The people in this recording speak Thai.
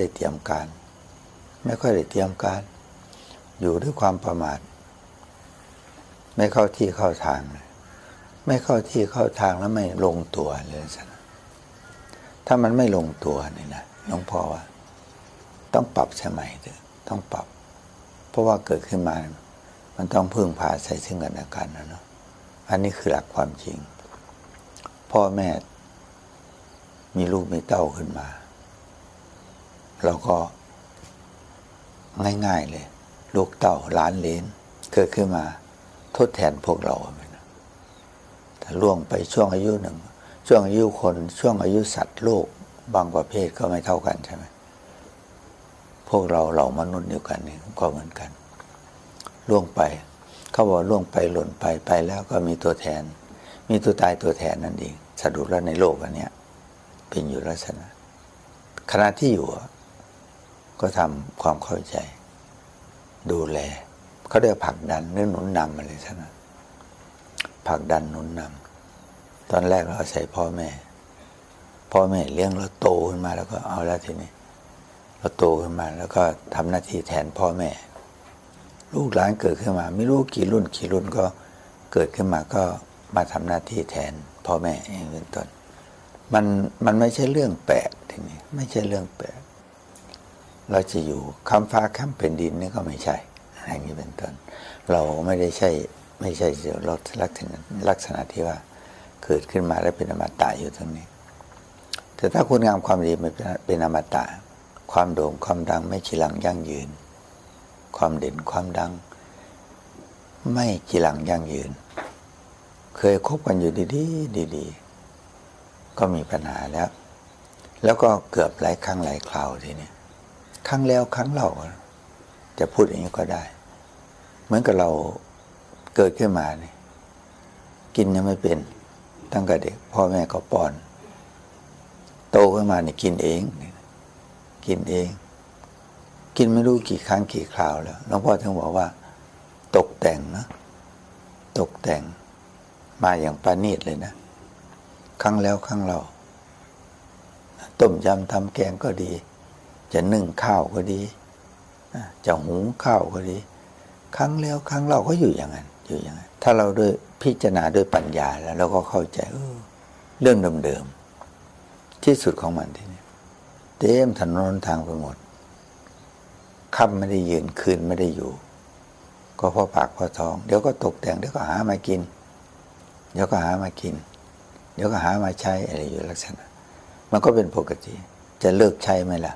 ได้เตรียมการ ไม่ค่อยได้เตรียมการ อยู่ด้วยความประมาท ไม่เข้าที่เข้าทางเลยไม่เข้าที่เข้าทางแล้วไม่ลงตัวเลยสนะถ้ามันไม่ลงตัวนี่นะหลวงพ่อว่า ต้องปรับสมัยเถอะต้องปรับ เพราะว่าเกิดขึ้นมา มันต้องพึ่งพาใส่ซึ่งกันและกันนะเนาะอันนี้คือหลักความจริง พ่อแม่มีลูกมีเต้าขึ้นมา เราก็ง่ายๆเลย ลูกเต้าล้านเลนเกิดขึ้นมาทดแทนพวกเราไปนะถ้าล่วงไปช่วงอายุหนึ่ง ช่วงอายุคน ช่วงอายุสัตว์โลกบางประเภทก็ไม่เท่ากันใช่ไหมพวกเราเรามนุษย์เดียวกันนี่ก็เหมือนกัน ล่วงไป เขาบอกล่วงไปหล่นไปไปแล้วก็มีตัวแทน มีตัวตายตัวแทนนั่นเองสรุปแล้วในโลกอันเนี้ยเป็นอยู่ลักษณะขณะที่อยู่ ก็ทำความเข้าใจ ดูแลเขาเรียกผลักดันหรือหนุนนำอะไรท่านะผลักดันหนุนนำตอนแรกเราอาศัยพ่อแม่ พ่อแม่เลี้ยงเราโตขึ้นมาแล้วก็เอาแล้วทีนี้เราโตขึ้นมาแล้วก็ทำหน้าที่แทนพ่อแม่ ลูกหลานเกิดขึ้นมา ไม่รู้กี่รุ่นกี่รุ่นก็เกิดขึ้นมาก็มาทำหน้าที่แทนพ่อแม่เองเป็นต้นมันมันไม่ใช่เรื่องแปลกทีนี้ไม่ใช่เรื่องแปลก เราจะอยู่คำฟ้าคำเป็นดินนี่ก็ไม่ใช่อย่างนี้เป็นต้น เราไม่ได้ใช่ไม่ใช่เราลักษณะลักษณะที่ว่าเกิดขึ้นมาแล้วเป็นอมตะอยู่ตรงนี้ แต่ถ้าคุณงามความดีมันเป็นอมตะ ความโด่งความดังไม่จีรังยั่งยืน ความเด่นความดัง ไม่จีรังยั่งยืน เคยคบกันอยู่ดีๆดีๆก็มีปัญหาแล้ว แล้วก็เกือบหลายครั้งหลายคราวทีนี้ ครั้งแล้วครั้งเล่าจะพูดอย่างนี้ก็ได้ เหมือนกับเราเกิดขึ้นมาเนี่ยกินยังไม่เป็น ตั้งแต่เด็ก พ่อแม่ก็ป้อน โตขึ้นมาเนี่ยกินเอง กินเอง กินไม่รู้กี่ครั้งกี่คราวแล้วหลวงพ่อถึงบอกว่า ตกแต่งนะตกแต่งมาอย่างปานีตเลยนะ ครั้งแล้วครั้งเรา ต้มยำทำแกงก็ดี จะนึ่งข้าวก็ดี จะหุงข้าวก็ดี ครั้งแล้วครั้งเราก็อยู่อย่างนั้นอยู่อย่างนั้น ถ้าเราด้วยพิจารณาด้วยปัญญาแล้วเราก็เข้าใจเออเรื่องเดิมๆที่สุดของมันที่นี่เต็มถนนทางไปหมดค่ำไม่ได้ยืนคืนไม่ได้อยู่ ก็เพราะปากเพราะท้อง เดี๋ยวก็ตกแต่งเดี๋ยวก็หามากิน เดี๋ยวก็หามากิน เดี๋ยวก็หามาใช้อะไรอยู่ลักษณะ มันก็เป็นปกติ จะเลิกใช้ไหมล่ะ